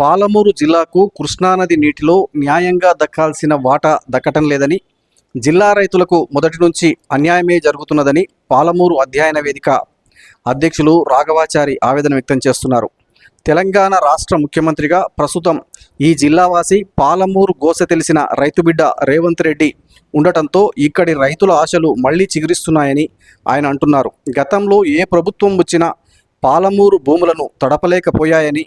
పాలమూరు జిల్లాకు కృష్ణానది నీటిలో న్యాయంగా దక్కాల్సిన వాటా దక్కటం లేదని జిల్లా రైతులకు మొదటి నుంచి అన్యాయమే జరుగుతున్నదని పాలమూరు అధ్యయన వేదిక అధ్యక్షులు రాఘవాచారి ఆవేదన వ్యక్తం చేస్తున్నారు. తెలంగాణ రాష్ట్ర ముఖ్యమంత్రిగా ప్రస్తుతం ఈ జిల్లావాసి పాలమూరు గోస తెలిసిన రైతు బిడ్డ రేవంత్ రెడ్డి ఉండటంతో ఇక్కడి రైతుల ఆశలు మళ్ళీ చిగురిస్తున్నాయని ఆయన అంటున్నారు. గతంలో ఏ ప్రభుత్వం వచ్చినా పాలమూరు భూములను తడపలేకపోయాయని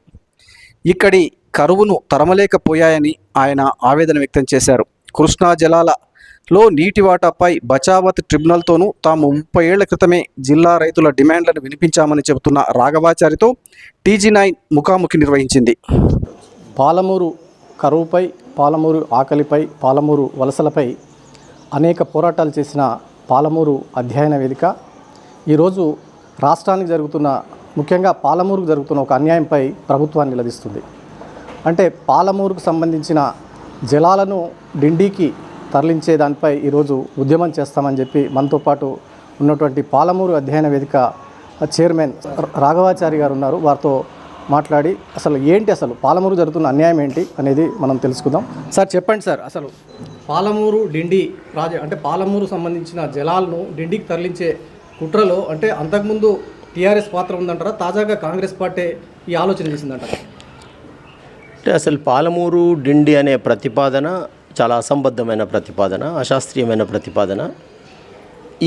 ఇక్కడి కరువును తరమలేకపోయాయని ఆయన ఆవేదన వ్యక్తం చేశారు. కృష్ణా జలాలలో నీటి వాటాపై బచావత్ ట్రిబ్యునల్తోనూ తాము ముప్పై ఏళ్ళ క్రితమే జిల్లా రైతుల డిమాండ్లను వినిపించామని చెబుతున్న రాఘవాచారితో టీజీ నైన్ ముఖాముఖి నిర్వహించింది. పాలమూరు కరువుపై పాలమూరు ఆకలిపై పాలమూరు వలసలపై అనేక పోరాటాలు చేసిన పాలమూరు అధ్యయన వేదిక. ఈరోజు రాష్ట్రానికి జరుగుతున్న ముఖ్యంగా పాలమూరుకు జరుగుతున్న ఒక అన్యాయంపై ప్రభుత్వాన్ని నిలదీస్తుంది. అంటే పాలమూరుకు సంబంధించిన జలాలను డిండికి తరలించే దానిపై ఈరోజు ఉద్యమం చేస్తామని చెప్పి మనతో పాటు ఉన్నటువంటి పాలమూరు అధ్యయన వేదిక చైర్మన్ రాఘవాచారి గారు ఉన్నారు. వారితో మాట్లాడి అసలు ఏంటి అసలు పాలమూరు జరుగుతున్న అన్యాయం ఏంటి అనేది మనం తెలుసుకుందాం. సార్ చెప్పండి సార్ అసలు. పాలమూరు డిండి ప్రాజెక్ట్ అంటే పాలమూరు సంబంధించిన జలాలను డిండికి తరలించే కుట్రలో అంటే అంతకుముందు టీఆర్ఎస్ పాత్ర ఉందంటారా? తాజాగా కాంగ్రెస్ పార్టీ ఈ ఆలోచన చేసిందంటారా? అంటే అసలు పాలమూరు డిండి అనే ప్రతిపాదన చాలా అసంబద్ధమైన ప్రతిపాదన అశాస్త్రీయమైన ప్రతిపాదన.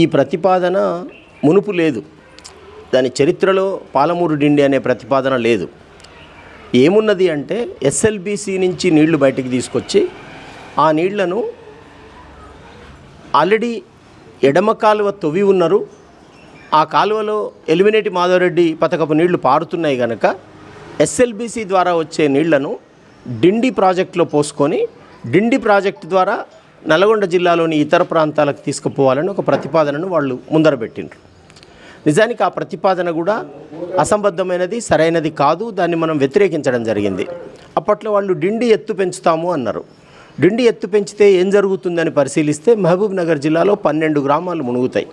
ఈ ప్రతిపాదన మునుపు లేదు. దాని చరిత్రలో పాలమూరు డిండి అనే ప్రతిపాదన లేదు. ఏమున్నది అంటే ఎస్ఎల్బిసి నుంచి నీళ్ళు బయటికి తీసుకొచ్చి ఆ నీళ్ళను ఆల్రెడీ ఎడమ కాలువ తొవి ఉన్నారు. ఆ కాలువలో ఎలిమినేటి మాధవరెడ్డి పథకపు నీళ్ళు పారుతున్నాయి కనుక ఎస్ఎల్బిసి ద్వారా వచ్చే నీళ్ళను డిండి ప్రాజెక్టులో పోసుకొని డిండి ప్రాజెక్టు ద్వారా నల్గొండ జిల్లాలోని ఇతర ప్రాంతాలకు తీసుకుపోవాలని ఒక ప్రతిపాదనను వాళ్ళు ముందరబెట్టిండ్రు నిజానికి ఆ ప్రతిపాదన కూడా అసంబద్ధమైనది సరైనది కాదు దాన్ని మనం వ్యతిరేకించడం జరిగింది. అప్పట్లో వాళ్ళు డిండి ఎత్తు పెంచుతాము అన్నారు. డిండి ఎత్తు పెంచితే ఏం జరుగుతుందని పరిశీలిస్తే మహబూబ్ నగర్ జిల్లాలో పన్నెండు గ్రామాలు మునుగుతాయి.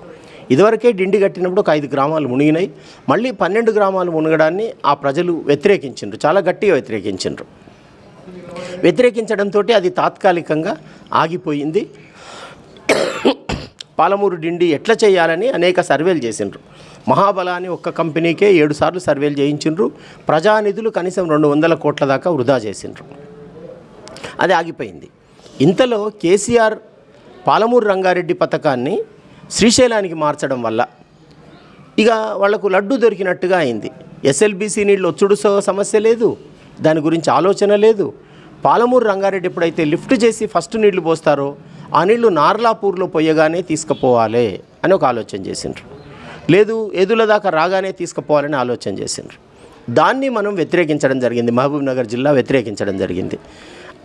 ఇదివరకే డిండి కట్టినప్పుడు ఒక ఐదు గ్రామాలు మునిగినాయి. మళ్ళీ పన్నెండు గ్రామాలు మునగడాన్ని ఆ ప్రజలు వ్యతిరేకించిండ్రు. చాలా గట్టిగా వ్యతిరేకించిండ్రు. వ్యతిరేకించడంతో అది తాత్కాలికంగా ఆగిపోయింది. పాలమూరు డిండి ఎట్లా చేయాలని అనేక సర్వేలు చేసిండ్రు. మహాబలాన్ని ఒక్క కంపెనీకే ఏడు సార్లు సర్వేలు చేయించిండ్రు. ప్రజానిధులు కనీసం రెండు వందల కోట్ల దాకా వృధా చేసిండ్రు. అది ఆగిపోయింది. ఇంతలో కేసీఆర్ పాలమూరు రంగారెడ్డి పథకాన్ని శ్రీశైలానికి మార్చడం వల్ల ఇక వాళ్ళకు లడ్డు దొరికినట్టుగా అయింది. ఎస్ఎల్బీసీ నీళ్ళు వచ్చుడు సమస్య లేదు. దాని గురించి ఆలోచన లేదు. పాలమూరు రంగారెడ్డి ఎప్పుడైతే లిఫ్ట్ చేసి ఫస్ట్ నీళ్ళు పోస్తారో ఆ నీళ్ళు నార్లాపూర్లో పోయగానే తీసుకుపోవాలి అని ఒక ఆలోచన చేసిండ్రు. లేదు ఎదుల దాకా రాగానే తీసుకుపోవాలని ఆలోచన చేసిండ్రు. దాన్ని మనం వ్యతిరేకించడం జరిగింది. మహబూబ్ నగర్ జిల్లా వ్యతిరేకించడం జరిగింది.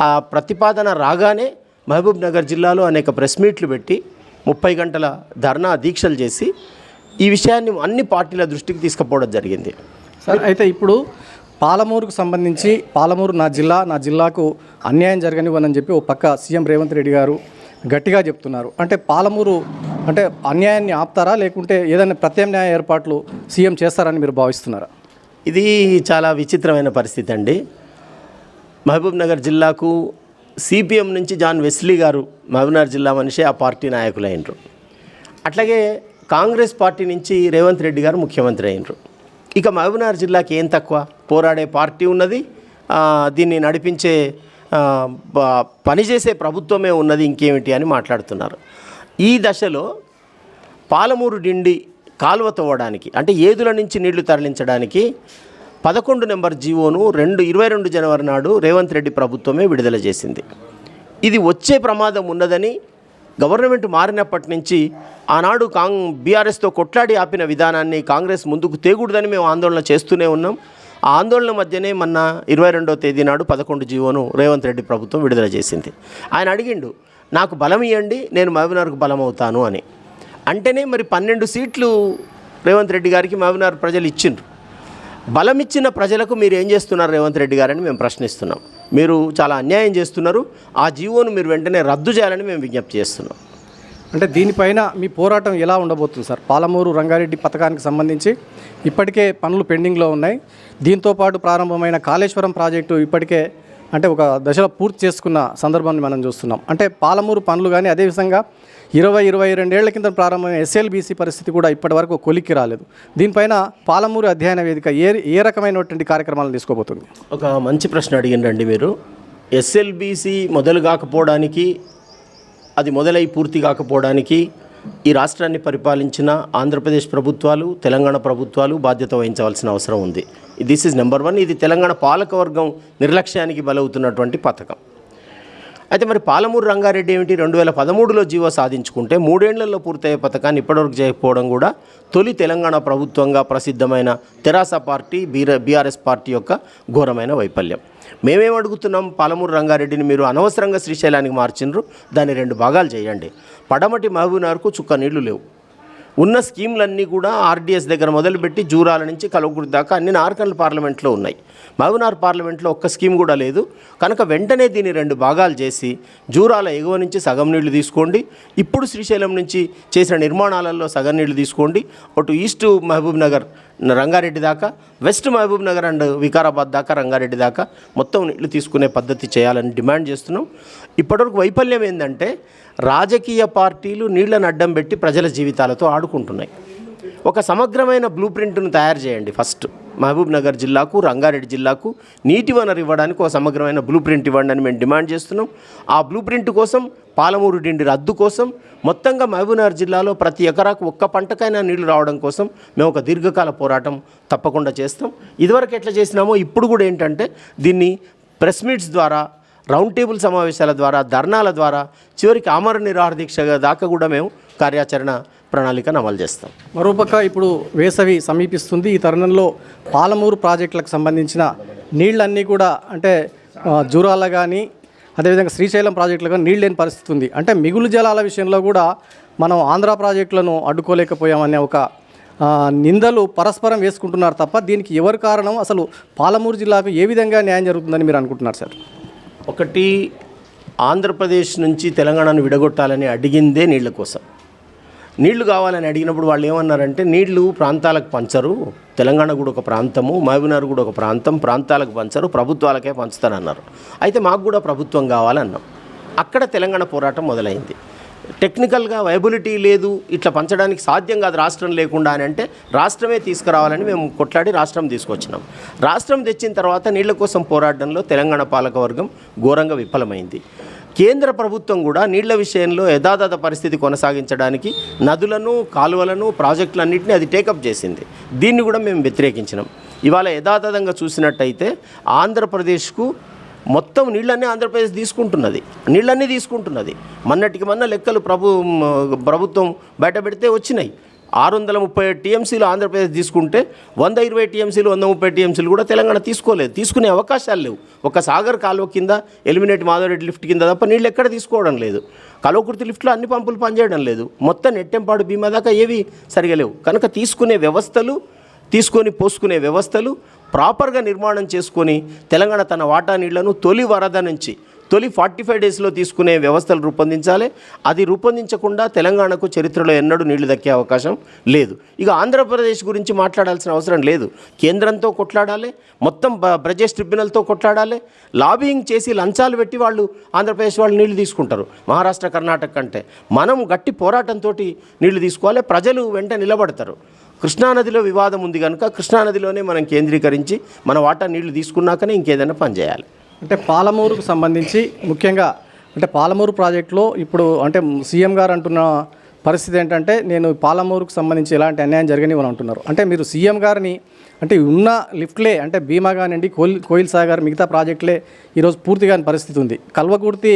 ఆ ప్రతిపాదన రాగానే మహబూబ్ నగర్ జిల్లాలో అనేక ప్రెస్ మీట్లు పెట్టి ముప్పై గంటల ధర్నా దీక్షలు చేసి ఈ విషయాన్ని అన్ని పార్టీల దృష్టికి తీసుకుపోవడం జరిగింది. సార్ అయితే ఇప్పుడు పాలమూరుకు సంబంధించి పాలమూరు నా జిల్లా నా జిల్లాకు అన్యాయం జరగనివ్వనని చెప్పి ఓ పక్క సీఎం రేవంత్ రెడ్డి గారు గట్టిగా చెప్తున్నారు. అంటే పాలమూరు అంటే అన్యాయాన్ని ఆపుతారా? లేకుంటే ఏదైనా ప్రత్యామ్నాయ ఏర్పాట్లు సీఎం చేస్తారని మీరు భావిస్తున్నారా? ఇది చాలా విచిత్రమైన పరిస్థితి అండి. మహబూబ్ నగర్ జిల్లాకు సిపిఎం నుంచి జాన్ వెస్లీ గారు మహబూబ్నగర్ జిల్లా మనిషి ఆ పార్టీ నాయకులైనరు. అట్లాగే కాంగ్రెస్ పార్టీ నుంచి రేవంత్ రెడ్డి గారు ముఖ్యమంత్రి అయినరు. ఇక మహబూబ్నగర్ జిల్లాకి ఏం తక్కువ? పోరాడే పార్టీ ఉన్నది దీన్ని నడిపించే పనిచేసే ప్రభుత్వమే ఉన్నది ఇంకేమిటి అని మాట్లాడుతున్నారు. ఈ దశలో పాలమూరు డిండి కాలువ తవ్వడానికి అంటే ఏదుల నుంచి నీళ్ళు తరలించడానికి పదకొండు నెంబర్ జీవోను రెండు ఇరవై రెండు జనవరి నాడు రేవంత్ రెడ్డి ప్రభుత్వమే విడుదల చేసింది. ఇది వచ్చే ప్రమాదం ఉన్నదని గవర్నమెంట్ మారినప్పటి నుంచి ఆనాడు కాంగ్ బీఆర్ఎస్తో కొట్లాడి ఆపిన విధానాన్ని కాంగ్రెస్ ముందుకు తేగూడదని మేము ఆందోళన చేస్తూనే ఉన్నాం. ఆ ఆందోళన మధ్యనే మొన్న ఇరవై రెండవ తేదీ నాడు పదకొండు జీవోను రేవంత్ రెడ్డి ప్రభుత్వం విడుదల చేసింది. ఆయన అడిగిండు నాకు బలం ఇవ్వండి నేను మహబూబ్నగర్కు బలం అవుతాను అని. అంటేనే మరి పన్నెండు సీట్లు రేవంత్ రెడ్డి గారికి మహబూబ్నగర్ ప్రజలు ఇచ్చిండ్రు. బలమిచ్చిన ప్రజలకు మీరు ఏం చేస్తున్నారు రేవంత్ రెడ్డి గారని మేము ప్రశ్నిస్తున్నాం. మీరు చాలా అన్యాయం చేస్తున్నారు. ఆ జీవోను మీరు వెంటనే రద్దు చేయాలని మేము విజ్ఞప్తి చేస్తున్నాం. అంటే దీనిపైన మీ పోరాటం ఎలా ఉండబోతుంది సార్? పాలమూరు రంగారెడ్డి పథకానికి సంబంధించి ఇప్పటికే పనులు పెండింగ్లో ఉన్నాయి. దీంతోపాటు ప్రారంభమైన కాళేశ్వరం ప్రాజెక్టు ఇప్పటికే అంటే ఒక దశలో పూర్తి చేసుకున్న సందర్భాన్ని మనం చూస్తున్నాం. అంటే పాలమూరు పనులు కానీ అదేవిధంగా ఇరవై ఇరవై రెండేళ్ళ కింద ప్రారంభమైన ఎస్ఎల్బీసీ పరిస్థితి కూడా ఇప్పటివరకు కొలిక్కి రాలేదు. దీనిపైన పాలమూరు అధ్యయన వేదిక ఏ ఏ రకమైనటువంటి కార్యక్రమాలను తీసుకోబోతుంది? ఒక మంచి ప్రశ్న అడిగిండండి మీరు. ఎస్ఎల్బిసి మొదలు కాకపోవడానికి అది మొదలై పూర్తి కాకపోవడానికి ఈ రాష్ట్రాన్ని పరిపాలించిన ఆంధ్రప్రదేశ్ ప్రభుత్వాలు తెలంగాణ ప్రభుత్వాలు బాధ్యత వహించవలసిన అవసరం ఉంది. దిస్ ఈజ్ నెంబర్ వన్ ఇది తెలంగాణ పాలకవర్గం నిర్లక్ష్యానికి బలవుతున్నటువంటి పథకం. అయితే మరి పాలమూరు రంగారెడ్డి ఏమిటి? రెండు వేల పదమూడులో జీవో సాధించుకుంటే మూడేళ్ళలో పూర్తయ్యే పథకాన్ని ఇప్పటివరకు చేయకపోవడం కూడా తొలి తెలంగాణ ప్రభుత్వంగా ప్రసిద్ధమైన తెరాస పార్టీ బీర బీఆర్ఎస్ పార్టీ యొక్క ఘోరమైన వైఫల్యం. మేమేం అడుగుతున్నాం? పాలమూరు రంగారెడ్డిని మీరు అనవసరంగా శ్రీశైలానికి మార్చిండ్రు దాన్ని రెండు భాగాలు చేయండి. పడమటి మహబూబ్నగర్కు చుక్క నీళ్ళు లేవు. ఉన్న స్కీమ్లన్నీ కూడా ఆర్డీఎస్ దగ్గర మొదలుపెట్టి జూరాల నుంచి కలవకుడి దాకా అన్ని నార్కల్ పార్లమెంట్లో ఉన్నాయి. మహబూనార్ పార్లమెంట్లో ఒక్క స్కీమ్ కూడా లేదు. కనుక వెంటనే దీన్ని రెండు భాగాలు చేసి జూరాల ఎగువ నుంచి సగం నీళ్ళు తీసుకోండి. ఇప్పుడు శ్రీశైలం నుంచి చేసిన నిర్మాణాలలో సగం నీళ్ళు తీసుకోండి. అటు ఈస్ట్ మహబూబ్ నగర్ రంగారెడ్డి దాకా west Mahabubnagar and Vikarabad దాకా రంగారెడ్డి దాకా మొత్తం నీళ్ళు తీసుకునే పద్ధతి చేయాలని డిమాండ్ చేస్తున్నాం. ఇప్పటివరకు వైఫల్యం ఏంటంటే రాజకీయ పార్టీలు నీళ్ళను అడ్డం పెట్టి ప్రజల జీవితాలతో ఆడుకుంటున్నాయి. ఒక సమగ్రమైన బ్లూ ప్రింట్ను తయారు చేయండి ఫస్ట్ మహబూబ్ నగర్ జిల్లాకు రంగారెడ్డి జిల్లాకు నీటి వనరు ఇవ్వడానికి ఒక సమగ్రమైన బ్లూ ప్రింట్ ఇవ్వండి అని మేము డిమాండ్ చేస్తున్నాం. ఆ బ్లూ ప్రింట్ కోసం పాలమూరు డిండి రద్దు కోసం మొత్తంగా మహబూబ్నగర్ జిల్లాలో ప్రతి ఎకరాకు ఒక్క పంటకైనా నీళ్ళు రావడం కోసం మేము ఒక దీర్ఘకాల పోరాటం తప్పకుండా చేస్తాం. ఇదివరకు ఎట్లా చేసినామో ఇప్పుడు కూడా ఏంటంటే దీన్ని ప్రెస్ మీట్స్ ద్వారా రౌండ్ టేబుల్ సమావేశాల ద్వారా ధర్నాల ద్వారా చివరికి ఆమరణ నిరాహార దీక్ష దాకా కూడా మేము కార్యాచరణ ప్రణాళికను అమలు చేస్తాం. మరోపక్క ఇప్పుడు వేసవి సమీపిస్తుంది. ఈ తరుణంలో పాలమూరు ప్రాజెక్టులకు సంబంధించిన నీళ్ళన్నీ కూడా అంటే జూరాల కానీ అదేవిధంగా శ్రీశైలం ప్రాజెక్టులు కానీ నీళ్ళు లేని పరిస్థితి ఉంది. అంటే మిగులు జలాల విషయంలో కూడా మనం ఆంధ్ర ప్రాజెక్టులను అడ్డుకోలేకపోయామనే ఒక నిందలు పరస్పరం వేసుకుంటున్నారు తప్ప దీనికి ఎవరు కారణం? అసలు పాలమూరు జిల్లాకు ఏ విధంగా న్యాయం జరుగుతుందని మీరు అనుకుంటున్నారు సార్? ఒకటి ఆంధ్రప్రదేశ్ నుంచి తెలంగాణను విడగొట్టాలని అడిగిందే నీళ్ళ కోసం. నీళ్ళు కావాలని అడిగినప్పుడు వాళ్ళు ఏమన్నారంటే నీళ్ళు ప్రాంతాలకు పంచరు. తెలంగాణ కూడా ఒక ప్రాంతము మహబూబ్నగర్ కూడా ఒక ప్రాంతం ప్రాంతాలకు పంచరు ప్రభుత్వాలకే పంచుతారన్నారు అయితే మాకు కూడా ప్రభుత్వం కావాలన్నాం. అక్కడ తెలంగాణ పోరాటం మొదలైంది. టెక్నికల్గా వైబిలిటీ లేదు ఇట్లా పంచడానికి సాధ్యం కాదు రాష్ట్రం లేకుండా అని అంటే రాష్ట్రమే తీసుకురావాలని మేము కొట్లాడి రాష్ట్రం తీసుకొచ్చినాం. రాష్ట్రం తెచ్చిన తర్వాత నీళ్ళ కోసం పోరాటంలో తెలంగాణ పాలకవర్గం ఘోరంగా విఫలమైంది. కేంద్ర ప్రభుత్వం కూడా నీళ్ళ విషయంలో యథాతథ పరిస్థితి కొనసాగించడానికి నదులను కాలువలను ప్రాజెక్టులన్నింటినీ అది టేకప్ చేసింది. దీన్ని కూడా మేము వ్యతిరేకించినాం. ఇవాళ యథాతథంగా చూసినట్టయితే ఆంధ్రప్రదేశ్కు మొత్తం నీళ్ళన్నీ ఆంధ్రప్రదేశ్ తీసుకుంటున్నది. నీళ్ళన్నీ తీసుకుంటున్నది. మొన్నటికి మొన్న లెక్కలు ప్రభు ప్రభుత్వం బయట పెడితే వచ్చినాయి. ఆరు వందల ముప్పై టీఎంసీలు ఆంధ్రప్రదేశ్ తీసుకుంటే వంద ఇరవై టీఎంసీలు వంద ముప్పై టీఎంసీలు కూడా తెలంగాణ తీసుకోలేదు. తీసుకునే అవకాశాలు లేవు. ఒక సాగర్ కాలువ కింద ఎలిమినేట్ మాధవరెడ్డి లిఫ్ట్ కింద తప్ప నీళ్ళు ఎక్కడ తీసుకోవడం లేదు. కలవకుర్తి లిఫ్ట్లో అన్ని పంపులు పనిచేయడం లేదు. మొత్తం నెట్టెంపాడు బీమా దాకా ఏవి సరిగా లేవు. కనుక తీసుకునే వ్యవస్థలు తీసుకొని పోసుకునే వ్యవస్థలు ప్రాపర్గా నిర్మాణం చేసుకొని తెలంగాణ తన వాటా నీళ్ళను తొలి వరద నుంచి తొలి ఫార్టీ ఫైవ్ డేస్లో తీసుకునే వ్యవస్థలు రూపొందించాలి. అది రూపొందించకుండా తెలంగాణకు చరిత్రలో ఎన్నడూ నీళ్ళు దక్కే అవకాశం లేదు. ఇక ఆంధ్రప్రదేశ్ గురించి మాట్లాడాల్సిన అవసరం లేదు. కేంద్రంతో కొట్లాడాలి మొత్తం బ- ట్రిబ్యునల్తో కొట్లాడాలి లాబింగ్ చేసి లంచాలు పెట్టి వాళ్ళు ఆంధ్రప్రదేశ్ వాళ్ళు నీళ్ళు తీసుకుంటారు. మహారాష్ట్ర కర్ణాటక కంటే. మనం గట్టి పోరాటంతో నీళ్ళు తీసుకోవాలి ప్రజలు వెంట నిలబడతారు. కృష్ణానదిలో వివాదం ఉంది కనుక కృష్ణానదిలోనే మనం కేంద్రీకరించి మన వాటా నీళ్ళు తీసుకున్నాకనే ఇంకేదైనా పని చేయాలి. అంటే పాలమూరుకు సంబంధించి ముఖ్యంగా అంటే పాలమూరు ప్రాజెక్టులో ఇప్పుడు అంటే సీఎం గారు అంటున్న పరిస్థితి ఏంటంటే నేను పాలమూరుకు సంబంధించి ఎలాంటి అన్యాయం జరగనివ్వని అంటున్నారు. అంటే మీరు సీఎం గారిని అంటే ఉన్న లిఫ్ట్లే అంటే భీమా కానివ్వండి కోయిల్ కోయిల్ సాగర్ మిగతా ప్రాజెక్టులే ఈరోజు పూర్తి కాని పరిస్థితి ఉంది. కల్వకుర్తి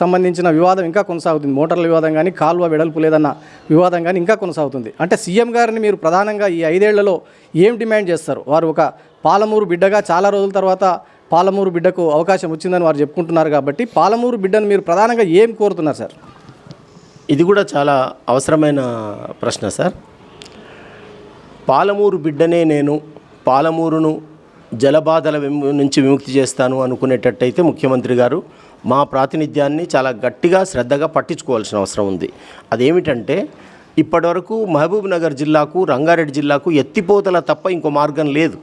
సంబంధించిన వివాదం ఇంకా కొనసాగుతుంది. మోటార్ల వివాదం కానీ కాలువ వెడల్పు లేదన్న వివాదం కానీ ఇంకా కొనసాగుతుంది. అంటే సీఎం గారిని మీరు ప్రధానంగా ఈ ఐదేళ్ళలో ఏం డిమాండ్ చేస్తారు? వారు ఒక పాలమూరు బిడ్డగా చాలా రోజుల తర్వాత పాలమూరు బిడ్డకు అవకాశం వచ్చిందని వారు చెప్పుకుంటున్నారు కాబట్టి పాలమూరు బిడ్డను మీరు ప్రధానంగా ఏం కోరుతున్నారు సార్? ఇది కూడా చాలా అవసరమైన ప్రశ్న సార్. పాలమూరు బిడ్డనే నేను పాలమూరును జలబాధల నుంచి విముక్తి చేస్తాను అనుకునేటట్టయితే ముఖ్యమంత్రి గారు మా ప్రాతినిధ్యాన్ని చాలా గట్టిగా శ్రద్ధగా పట్టించుకోవాల్సిన అవసరం ఉంది. అదేమిటంటే ఇప్పటివరకు మహబూబ్ నగర్ జిల్లాకు రంగారెడ్డి జిల్లాకు ఎత్తిపోతల తప్ప ఇంకో మార్గం లేదు.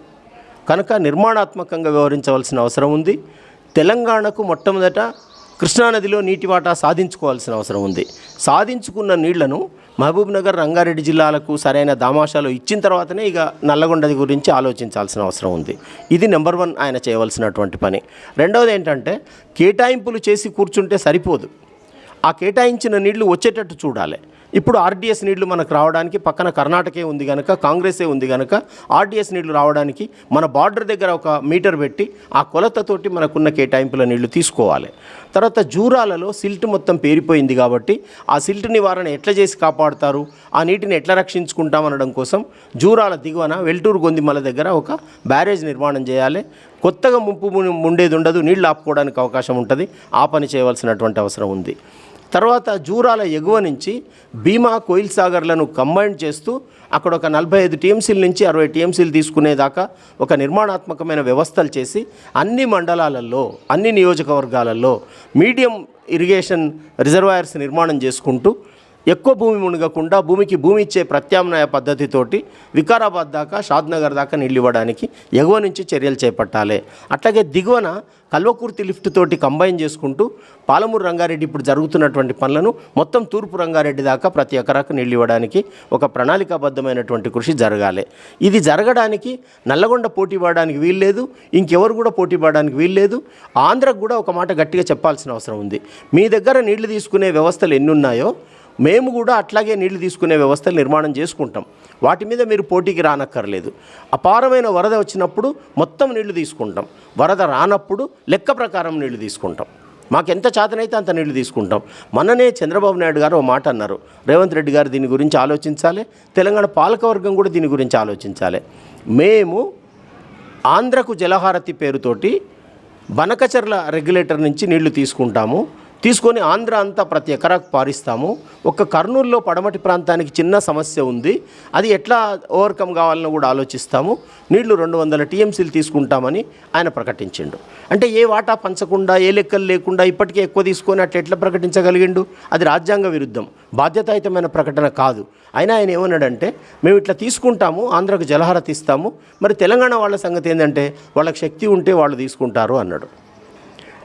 కనుక నిర్మాణాత్మకంగా వ్యవహరించవలసిన అవసరం ఉంది. తెలంగాణకు మొట్టమొదట కృష్ణానదిలో నీటి వాటా సాధించుకోవాల్సిన అవసరం ఉంది. సాధించుకున్న నీళ్ళను మహబూబ్నగర్ రంగారెడ్డి జిల్లాలకు సరైన దామాషాలు ఇచ్చిన తర్వాతనే ఇక నల్లగొండది గురించి ఆలోచించాల్సిన అవసరం ఉంది. ఇది నెంబర్ వన్ ఆయన చేయవలసినటువంటి పని. రెండవది ఏంటంటే కేటాయింపులు చేసి కూర్చుంటే సరిపోదు. ఆ కేటాయించిన నీళ్ళు వచ్చేటట్టు చూడాలి. ఇప్పుడు ఆర్డీఎస్ నీళ్ళు మనకు రావడానికి పక్కన కర్ణాటకే ఉంది కనుక కాంగ్రెసే ఉంది కనుక ఆర్డీఎస్ నీళ్ళు రావడానికి మన బార్డర్ దగ్గర ఒక మీటర్ పెట్టి ఆ కొలతతోటి మనకున్న కేటాయింపుల నీళ్ళు తీసుకోవాలి. తర్వాత జూరాలలో సిల్ట్ మొత్తం పేరిపోయింది కాబట్టి ఆ సిల్ట్ నివారణ ఎట్లా చేసి కాపాడుతారు? ఆ నీటిని ఎట్లా రక్షించుకుంటామనడం కోసం జూరాల దిగువన వెల్టూరు గొందిమల దగ్గర ఒక బ్యారేజ్ నిర్మాణం చేయాలి. కొత్తగా ముంపు ఉండేది ఉండదు నీళ్ళు ఆపుకోవడానికి అవకాశం ఉంటుంది ఆ పని చేయవలసినటువంటి అవసరం ఉంది. తర్వాత జూరాల ఎగువ నుంచి భీమా కోయిల్ సాగర్లను కంబైన్ చేస్తూ అక్కడ ఒక నలభై ఐదు టీఎంసీల నుంచి అరవై టీఎంసీలు తీసుకునేదాకా ఒక నిర్మాణాత్మకమైన వ్యవస్థలు చేసి అన్ని మండలాలలో అన్ని నియోజకవర్గాలలో మీడియం ఇరిగేషన్ రిజర్వాయర్స్ నిర్మాణం చేసుకుంటూ ఎక్కువ భూమి మునగకుండా భూమికి భూమి ఇచ్చే ప్రత్యామ్నాయ పద్ధతితోటి వికారాబాద్ దాకా షాద్నగర్ దాకా నీళ్ళు ఇవ్వడానికి ఎగువ నుంచి చర్యలు చేపట్టాలి. అట్లాగే దిగువన కల్వకుర్తి లిఫ్ట్ తోటి కంబైన్ చేసుకుంటూ పాలమూరు రంగారెడ్డి ఇప్పుడు జరుగుతున్నటువంటి పనులను మొత్తం తూర్పు రంగారెడ్డి దాకా ప్రతి ఎకరాకు నీళ్ళు ఇవ్వడానికి ఒక ప్రణాళికాబద్ధమైనటువంటి కృషి జరగాలి. ఇది జరగడానికి నల్లగొండ పోటీ పడడానికి వీల్లేదు ఇంకెవరు కూడా పోటీ పడడానికి వీల్లేదు. ఆంధ్రకు కూడా ఒక మాట గట్టిగా చెప్పాల్సిన అవసరం ఉంది. మీ దగ్గర నీళ్ళు తీసుకునే వ్యవస్థలు ఎన్ని ఉన్నాయో మేము కూడా అట్లాగే నీళ్ళు తీసుకునే వ్యవస్థలు నిర్మాణం చేసుకుంటాం. వాటి మీద మీరు పోటీకి రానక్కర్లేదు. అపారమైన వరద వచ్చినప్పుడు మొత్తం నీళ్ళు తీసుకుంటాం. వరద రానప్పుడు లెక్క ప్రకారం నీళ్ళు తీసుకుంటాం. మాకు ఎంత చేతనైతే అంత నీళ్ళు తీసుకుంటాం. మననే చంద్రబాబు నాయుడు గారు ఓ మాట అన్నారు. రేవంత్ రెడ్డి గారు దీని గురించి ఆలోచించాలి. తెలంగాణ పాలకవర్గం కూడా దీని గురించి ఆలోచించాలి. మేము ఆంధ్రకు జలహారతి పేరుతోటి బనకచర్ల రెగ్యులేటర్ నుంచి నీళ్ళు తీసుకుంటాము. తీసుకొని ఆంధ్ర అంతా ప్రతి ఎకరాకు పారిస్తాము. ఒక్క కర్నూలులో పడమటి ప్రాంతానికి చిన్న సమస్య ఉంది. అది ఎట్లా ఓవర్కమ్ కావాలని కూడా ఆలోచిస్తాము. నీళ్ళు రెండు వందల టీఎంసీలు తీసుకుంటామని ఆయన ప్రకటించిండు. అంటే ఏ వాటా పంచకుండా ఏ లెక్కలు లేకుండా ఇప్పటికే ఎక్కువ తీసుకొని అట్లా ఎట్లా ప్రకటించగలిగిండు? అది రాజ్యాంగ విరుద్ధం. బాధ్యతాయుతమైన ప్రకటన కాదు. అయినా ఆయన ఏమన్నాడంటే మేము ఇట్లా తీసుకుంటాము ఆంధ్రకు జలహారతి ఇస్తాము. మరి తెలంగాణ వాళ్ళ సంగతి ఏంటంటే వాళ్ళకి శక్తి ఉంటే వాళ్ళు తీసుకుంటారు అన్నాడు.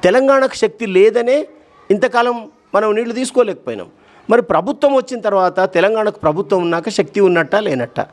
తెలంగాణకు శక్తి లేదనే ఇంతకాలం మనం నీళ్ళు తీసుకోలేకపోయినాం. మరి ప్రభుత్వం వచ్చిన తర్వాత తెలంగాణకు ప్రభుత్వం ఉన్నాక శక్తి ఉన్నట్టా లేనట్టా?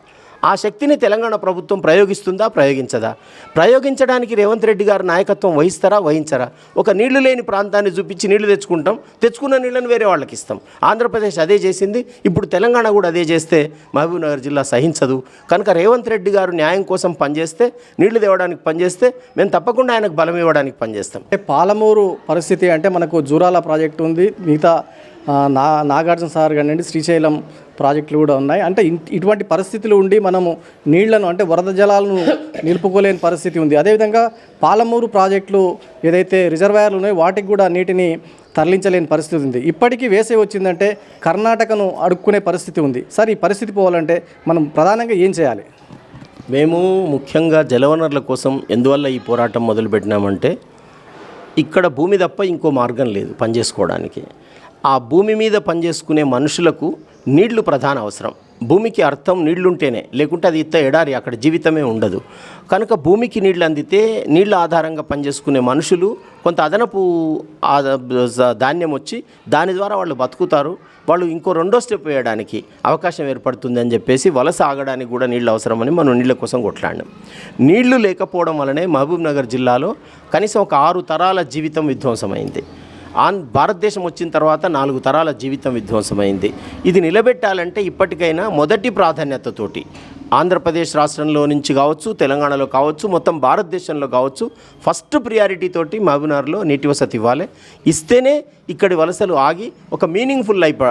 ఆ శక్తిని తెలంగాణ ప్రభుత్వం ప్రయోగిస్తుందా ప్రయోగించదా? ప్రయోగించడానికి రేవంత్ రెడ్డి గారు నాయకత్వం వహిస్తారా వహించరా? ఒక నీళ్ళు లేని ప్రాంతాన్ని చూపించి నీళ్ళు తెచ్చుకుంటాం తెచ్చుకున్న నీళ్ళని వేరే వాళ్ళకి ఇస్తాం. ఆంధ్రప్రదేశ్ అదే చేసింది ఇప్పుడు తెలంగాణ కూడా అదే చేస్తే మహబూబ్నగర్ జిల్లా సహించదు. కనుక రేవంత్ రెడ్డి గారు న్యాయం కోసం పనిచేస్తే నీళ్ళు తేవడానికి పనిచేస్తే మేము తప్పకుండా ఆయనకు బలం ఇవ్వడానికి పనిచేస్తాం. అంటే పాలమూరు పరిస్థితి అంటే మనకు జూరాల ప్రాజెక్టు ఉంది మిగతా నా నాగార్జున సార్ కానివ్వండి శ్రీశైలం ప్రాజెక్టులు కూడా ఉన్నాయి. అంటే ఇటువంటి పరిస్థితులు ఉండి మనము నీళ్ళను అంటే వరద జలాలను నిలుపుకోలేని పరిస్థితి ఉంది. అదేవిధంగా పాలమూరు ప్రాజెక్టులు ఏదైతే రిజర్వాయర్లు ఉన్నాయో వాటికి కూడా నీటిని తరలించలేని పరిస్థితి ఉంది. ఇప్పటికీ వేసే వచ్చిందంటే కర్ణాటకను అడుక్కునే పరిస్థితి ఉంది. సార్ ఈ పరిస్థితి పోవాలంటే మనం ప్రధానంగా ఏం చేయాలి? మేము ముఖ్యంగా జలవనరుల కోసం ఎందువల్ల ఈ పోరాటం మొదలుపెట్టినామంటే ఇక్కడ భూమి తప్ప ఇంకో మార్గం లేదు పనిచేసుకోవడానికి. ఆ భూమి మీద పనిచేసుకునే మనుషులకు నీళ్ళు ప్రధాన అవసరం. భూమికి అర్థం నీళ్ళుంటేనే లేకుంటే అది ఇత్త ఎడారి అక్కడ జీవితమే ఉండదు. కనుక భూమికి నీళ్ళు అందితే నీళ్ళ ఆధారంగా పనిచేసుకునే మనుషులు కొంత అదనపు ధాన్యం వచ్చి దాని ద్వారా వాళ్ళు బతుకుతారు. వాళ్ళు ఇంకో రెండో స్టెప్ వేయడానికి అవకాశం ఏర్పడుతుంది అని చెప్పేసి వలస ఆగడానికి కూడా నీళ్ళు అవసరమని మనం నీళ్ళ కోసం కొట్లాడినాం. నీళ్ళు లేకపోవడం వలనే మహబూబ్ నగర్ జిల్లాలో కనీసం ఒక ఆరు తరాల జీవితం విధ్వంసమైంది. ఆన్ భారతదేశం వచ్చిన తర్వాత నాలుగు తరాల జీవితం విధ్వంసమైంది. ఇది నిలబెట్టాలంటే ఇప్పటికైనా మొదటి ప్రాధాన్యతతోటి ఆంధ్రప్రదేశ్ రాష్ట్రంలో నుంచి కావచ్చు తెలంగాణలో కావచ్చు మొత్తం భారతదేశంలో కావచ్చు ఫస్ట్ ప్రియారిటీ తోటి మహబూబ్నగర్లో నీటి వసతి ఇవ్వాలి. ఇస్తేనే ఇక్కడి వలసలు ఆగి ఒక మీనింగ్ఫుల్ లైఫ్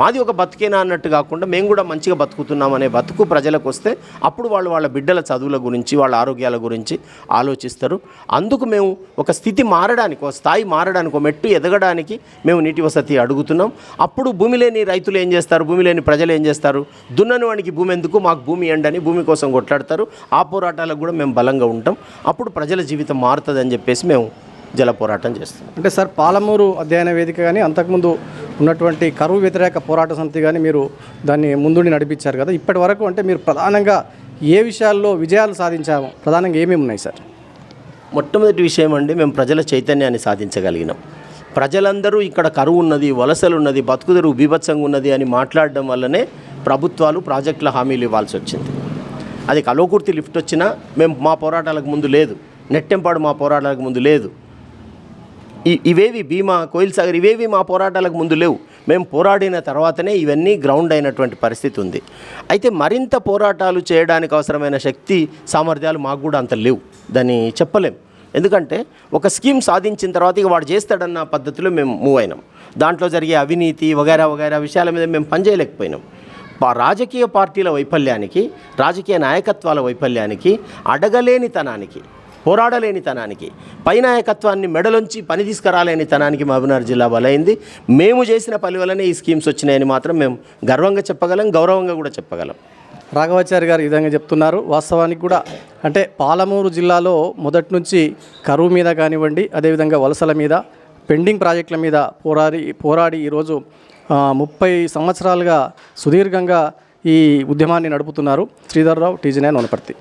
మాది ఒక బతికేనా అన్నట్టు కాకుండా మేము కూడా మంచిగా బతుకుతున్నాం అనే బతుకు ప్రజలకు వస్తే అప్పుడు వాళ్ళు వాళ్ళ బిడ్డల చదువుల గురించి వాళ్ళ ఆరోగ్యాల గురించి ఆలోచిస్తారు. అందుకు మేము ఒక స్థితి మారడానికి ఒక స్థాయి మారడానికి ఒక మెట్టు ఎదగడానికి మేము నీటి వసతి అడుగుతున్నాం. అప్పుడు భూమి లేని రైతులు ఏం చేస్తారు? భూమి లేని ప్రజలు ఏం చేస్తారు? దున్నని వానికి భూమి ఎందుకు? మాకు భూమి ఎండని భూమి కోసం కొట్లాడతారు. ఆ పోరాటాలకు కూడా మేము బలంగా ఉంటాం. అప్పుడు ప్రజల జీవితం మారుతుందని చెప్పేసి మేము జల పోరాటం చేస్తాం అంటే సార్ పాలమూరు అధ్యయన వేదిక కానీ అంతకుముందు ఉన్నటువంటి కరువు వ్యతిరేక పోరాట సమితి కానీ మీరు దాన్ని ముందుండి నడిపించారు కదా ఇప్పటి వరకు అంటే మీరు ప్రధానంగా ఏ విషయాల్లో విజయాలు సాధించాము? ప్రధానంగా ఏమేమి ఉన్నాయి సార్? మొట్టమొదటి విషయం అండి మేము ప్రజల చైతన్యాన్ని సాధించగలిగినాం. ప్రజలందరూ ఇక్కడ కరువు ఉన్నది వలసలు ఉన్నది బతుకుదెరువు బీభత్సంగా ఉన్నది అని మాట్లాడడం వల్లనే ప్రభుత్వాలు ప్రాజెక్టుల హామీలు ఇవ్వాల్సి వచ్చింది. అది కలోకుర్తి లిఫ్ట్ వచ్చినా మేము మా పోరాటాలకు ముందు లేదు. నెట్టెంపాడు మా పోరాటాలకు ముందు లేదు. ఇవేవి భీమా కోయిల్ సాగర్ ఇవేవి మా పోరాటాలకు ముందు లేవు. మేము పోరాడిన తర్వాతనే ఇవన్నీ గ్రౌండ్ అయినటువంటి పరిస్థితి ఉంది. అయితే మరింత పోరాటాలు చేయడానికి అవసరమైన శక్తి సామర్థ్యాలు మాకు కూడా అంత లేవు. దాన్ని చెప్పలేం. ఎందుకంటే ఒక స్కీమ్ సాధించిన తర్వాత ఇక వాడు చేస్తాడన్న పద్ధతిలో మేము మూవ్ అయినాం. దాంట్లో జరిగే అవినీతి వగైరా వగైరా విషయాల మీద మేము పనిచేయలేకపోయినాం. రాజకీయ పార్టీల వైఫల్యానికి రాజకీయ నాయకత్వాల వైఫల్యానికి అడగలేనితనానికి పోరాడలేనితనానికి పై నాయకత్వాన్ని మెడలోంచి పని తీసుకురాలేని తనానికి మహబూబ్నగర్ జిల్లా బలైంది. మేము చేసిన పని వల్లనే ఈ స్కీమ్స్ వచ్చినాయని మాత్రం మేము గర్వంగా చెప్పగలం గౌరవంగా కూడా చెప్పగలం. రాఘవాచారి గారు ఈ విధంగా చెప్తున్నారు. వాస్తవానికి కూడా అంటే పాలమూరు జిల్లాలో మొదటి నుంచి కరువు మీద కానివ్వండి అదేవిధంగా వలసల మీద పెండింగ్ ప్రాజెక్టుల మీద పోరాడి పోరాడి ఈరోజు ముప్పై సంవత్సరాలుగా సుదీర్ఘంగా ఈ ఉద్యమాన్ని నడుపుతున్నారు. Sridhar Rao TG nine Wanaparthy.